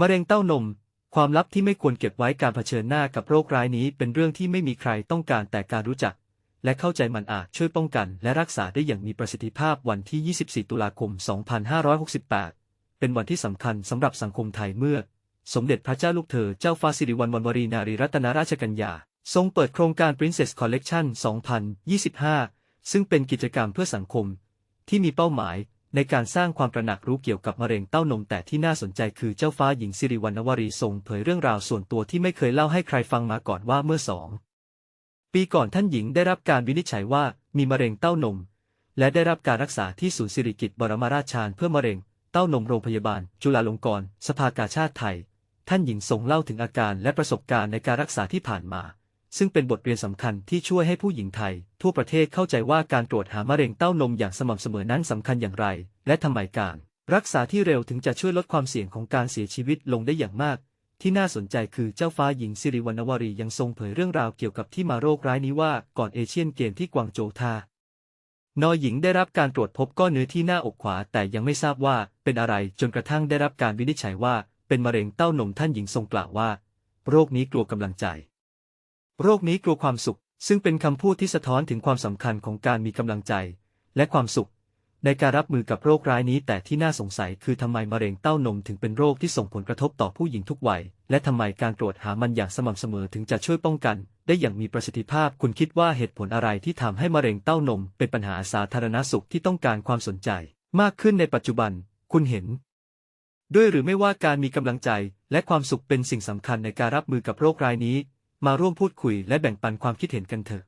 มะเร็งเต้านม ความลับที่ไม่ควรเก็บไว้การเผชิญหน้ากับโรคร้ายนี้ เป็นเรื่องที่ไม่มีใครต้องการแต่การรู้จัก และเข้าใจมันอาจช่วยป้องกัน และรักษาได้อย่างมีประสิทธิภาพวันที่ 24 ตุลาคม 2568 เป็นวันที่สำคัญสำหรับสังคมไทยเมื่อ สมเด็จพระเจ้าลูกเธอเจ้าฟ้าสิริวัณวรวรีนารีรัตนราชกัญญาทรงเปิดโครงการ Princess Collection 2025 ซึ่งเป็นกิจกรรมเพื่อสังคม ที่มีเป้าหมาย ในการสร้างความตระหนักรู้เกี่ยวกับมะเร็งเต้านมแต่ที่น่าสนใจคือเจ้าฟ้าหญิงสิริวัณวรีทรงเผยเรื่องราวส่วนตัวที่ไม่เคยเล่าให้ใครฟังมาก่อนว่าเมื่อสองปีก่อนท่านหญิงได้รับการวินิจฉัยว่ามีมะเร็งเต้านม และได้รับการรักษาที่ศูนย์สิริกิติ์บรมราชชานเพื่อมะเร็งเต้านมโรงพยาบาล จุฬาลงกรณ์สภากาชาติไทย ท่านหญิงทรงเล่าถึงอาการและประสบการณ์ในการรักษาที่ผ่านมา ซึ่งเป็นบทเรียนสำคัญที่ช่วยให้ผู้หญิงไทย ทั่วประเทศเข้าใจว่าการตรวจหามะเร็งเต้านมอย่างสม่ำเสมอนั้นสำคัญอย่างไร และทำไมการ รักษาที่เร็วถึงจะช่วยลดความเสี่ยงของการเสียชีวิตลงได้อย่างมาก ที่น่าสนใจคือเจ้าฟ้าหญิงสิริวัณวรียังทรงเผยเรื่องราวเกี่ยวกับที่มาโรคร้ายนี้ว่าก่อนเอเชียนเกมที่กวางโจวทานอหญิงได้รับการตรวจพบก้อนเนื้อที่หน้าอกขวา แต่ยังไม่ทราบว่าเป็นอะไรจนกระทั่งได้รับการวินิจฉัยว่า เป็นมะเร็งเต้านมท่านหญิงทรงกล่าวว่า โรคนี้กลัวกำลังใจ โรคนี้กลัวความสุข ซึ่งเป็นคำพูดที่สะท้อนถึงความสำคัญของการมีกำลังใจ และความสุข ในการรับมือกับโรคร้ายนี้ แต่ที่น่าสงสัยคือทำไมมะเร็งเต้านมถึงเป็นโรคที่ส่งผลกระทบต่อผู้หญิงทุกวัย และทำไมการตรวจหามันอย่างสม่ำเสมอถึงจะช่วยป้องกัน ได้อย่างมีประสิทธิภาพ คุณคิดว่าเหตุผลอะไรที่ทำให้มะเร็งเต้านม เป็นปัญหาสาธารณสุขที่ต้องการความสนใจ มากขึ้นในปัจจุบัน คุณเห็นด้วยหรือไม่ว่าการมีกำลังใจและความสุขเป็นสิ่งสำคัญในการรับมือกับโรคร้ายนี้ มาร่วมพูดคุยและแบ่งปันความคิดเห็นกันเถอะ